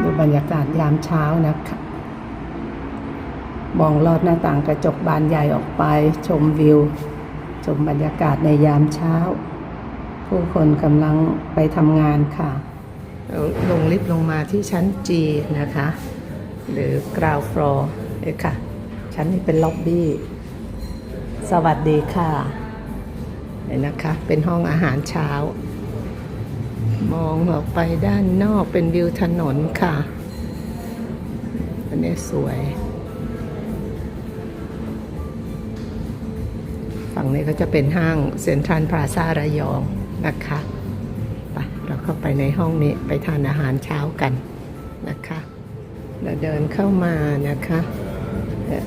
ดูบรรยากาศยามเช้านะคะมองลอดหน้าต่างกระจกบานใหญ่ออกไปชมวิว ชมบรรยากาศในยามเช้า ผู้คนกำลังไปทำงานค่ะ ลงลิฟต์ลงมาที่ชั้น G นะคะ หรือ ground floor เอ้ยค่ะ ชั้นนี้เป็นล็อบบี้ สวัสดีค่ะเห็นนะคะ เป็นห้องอาหารเช้า มองออกไปด้านนอกเป็นวิวถนนค่ะ อันนี้สวย ฝั่งนี้ก็จะเป็นห้างเซ็นทรัลพลาซาระยองนะคะไปเราเข้าไปในห้องนี้ไปทานอาหารเช้ากันนะคะ เราเดินเข้ามานะคะเอ่อ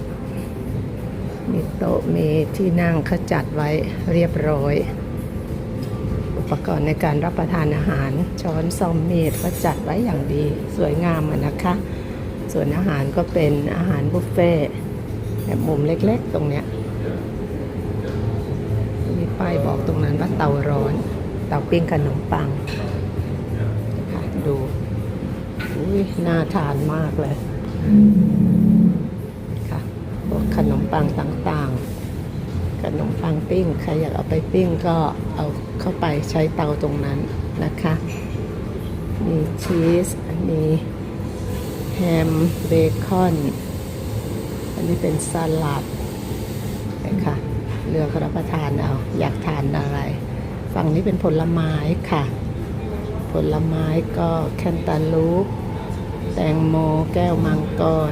มีโต๊ะมีที่นั่งเขาจัดไว้เรียบร้อย ปกรณ์ในการรับประทานอาหาร ช้อนซอมเมดก็จัดไว้อย่างดีสวยงามอะนะคะ ส่วนอาหารก็เป็นอาหารบุฟเฟ่แบบมุมเล็กๆ ตรงเนี้ยมีป้ายบอกตรงนั้นว่าเตาร้อน เตาปิ้งขนมปังค่ะดูอุ้ยน่าทานมากเลย ค่ะพวกขนมปังต่างๆ ขนมปังปิ้ง ใครอยากเอาไปปิ้งก็เอาเข้าไปใช้เตาตรงนั้นนะคะ มีชีส มีแฮม เบคอน อันนี้เป็นสลัดนะคะเลือกรับประทานเอา อยากทานอะไร ฝั่งนี้เป็นผลไม้ค่ะ ผลไม้ก็แคนตาลูป แตงโม แก้วมังกร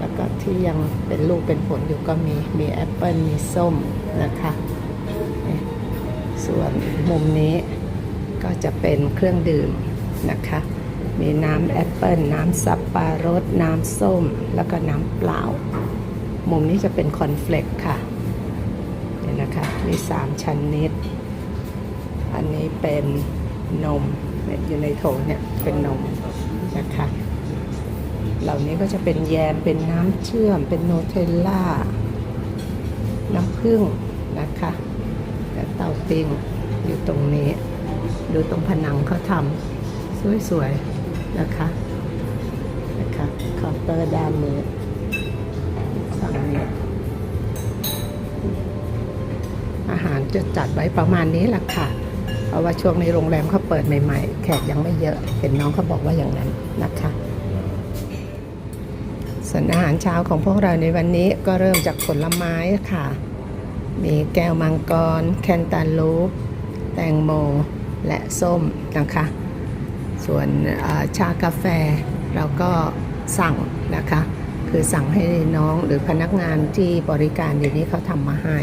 แล้วก็ที่ยังเป็นลูกเป็นผลอยู่ก็มีมีแอปเปิลมีส้มนะคะส่วนมุมนี้ก็จะเป็นเครื่องดื่มนะคะ มีน้ำแอปเปิลน้ำสับปะรด น้ำส้ม แล้วก็น้ำเปล่า มุมนี้จะเป็นคอนเฟลกค่ะเนี่ยนะคะมีสามชั้นนิด อันนี้เป็นนมเนี่ยอยู่ในโถเนี่ยเป็นนมนะคะ เหล่านี้ก็จะเป็นแยม เป็นน้ำเชื่อม เป็นโนเทลล่า น้ำผึ้งนะคะและเตาปิงอยู่ตรงนี้ ดูตรงผนังเขาทำสวยๆ นะคะนะคะเคาน์เตอร์ด้านนี้ฝั่งนี้อาหารจะจัดไว้ประมาณนี้แหละค่ะเพราะว่าช่วงในโรงแรมเขาเปิดใหม่ๆ แขกยังไม่เยอะ เห็นน้องเขาบอกว่าอย่างนั้นนะคะ ส่วนอาหารเช้าของพวกเราในวันนี้ก็เริ่มจากผลไม้ค่ะ มีแก้วมังกร แคนตาลูป แตงโม และส้มนะคะ ส่วนชากาแฟเราก็สั่งนะคะ คือสั่งให้น้องหรือพนักงานที่บริการเดี๋ยวนี้เขาทำมาให้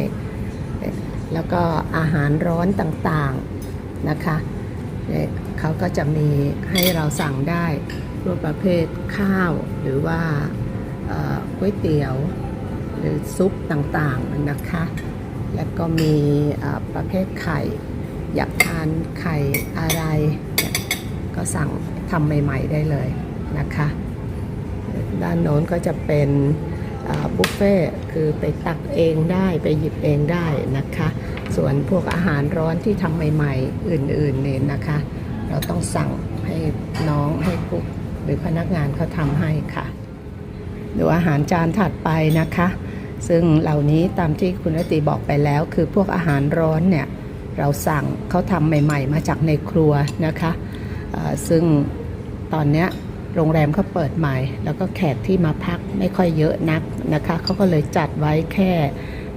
แล้วก็อาหารร้อนต่างๆนะคะเขาก็จะมีให้เราสั่งได้พวกประเภทข้าวหรือว่า ก๋วยเตี๋ยวหรือซุปต่างๆนะคะ แล้วก็มีประเภทไข่ อยากทานไข่อะไร ก็สั่งทำใหม่ๆได้เลยนะคะ ด้านโน้นก็จะเป็นบุฟเฟ่ต์คือไปตักเองได้ไปหยิบเองได้นะคะ ส่วนพวกอาหารร้อนที่ทำใหม่ๆ อื่นๆเนี่ยนะคะ เราต้องสั่งให้น้องให้กุ๊กหรือพนักงานเขาทำให้ค่ะ ดูอาหารจานถัดไปนะคะ ซึ่งเหล่านี้ตามที่คุณรติบอกไปแล้ว คือพวกอาหารร้อนเนี่ยเราสั่งเขาทำใหม่ ๆ มาจากในครัวนะคะซึ่งตอนนี้โรงแรมเขาเปิดใหม่ แล้วก็แขกที่มาพักไม่ค่อยเยอะนักนะคะเขาก็เลยจัดไว้แค่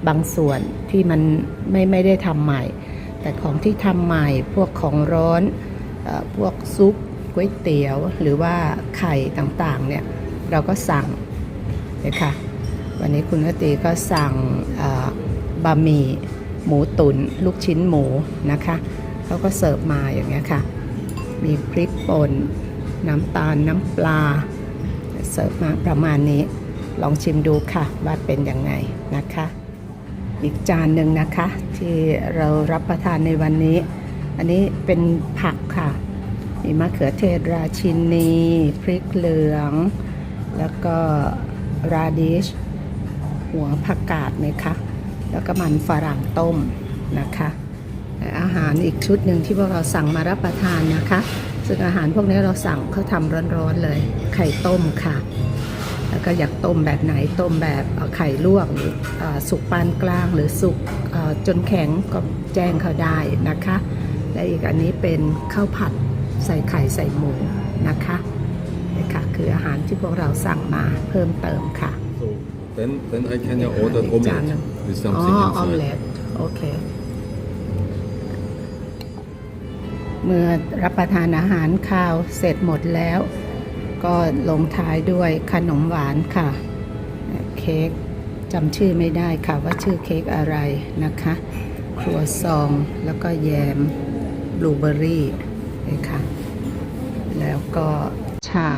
บางส่วนที่มันไม่ไม่ได้ทำใหม่ แต่ของที่ทำใหม่พวกของร้อนอพวกซุปก๋วยเตี๋ยว หรือว่าไข่ต่างๆเนี่ยเราก็สั่ง เลยค่ะ วันนี้คุณติก็สั่งบะหมี่หมูตุนลูกชิ้นหมูนะคะเขาก็เสิร์ฟมาอย่างเงี้ยค่ะ มีพริกป่นน้ำตาลน้ำปลา เสิร์ฟมาประมาณนี้ลองชิมดูค่ะว่าเป็นยังไงนะคะ อีกจานหนึ่งนะคะ ที่เรารับประทานในวันนี้ อันนี้เป็นผักค่ะ มีมะเขือเทศราชินี พริกเหลือง แล้วก็ ราดิช หัวผักกาดไหมคะ แล้วก็มันฝรั่งต้มนะคะอาหารอีกชุดหนึ่งที่พวกเราสั่งมารับประทานนะคะ ซึ่งอาหารพวกนี้เราสั่งเขาทำร้อนๆเลย ไข่ต้มค่ะ แล้วก็อยากต้มแบบไหนต้มแบบไข่ลวกหรือสุกปานกลางหรือสุกจนแข็งก็แจ้งเขาได้นะคะ และอีกอันนี้เป็นข้าวผัดใส่ไข่ใส่หมูนะคะ ค่ะคืออาหารที่พวกเราสั่งมาเพิ่มเติมค่ะ So then then I can yeah order อีกจานหนึ่ง omelette with อ๋อ something ออม inside. เล็ตโอเค เมื่อรับประทานอาหารข้าวเสร็จหมดแล้ว ก็ลงท้ายด้วยขนมหวานค่ะ เค้กจำชื่อไม่ได้ค่ะว่าชื่อเค้กอะไรนะคะ ครัวซองแล้วก็แยมบลูเบอรี่นี่ค่ะ แล้วก็ชา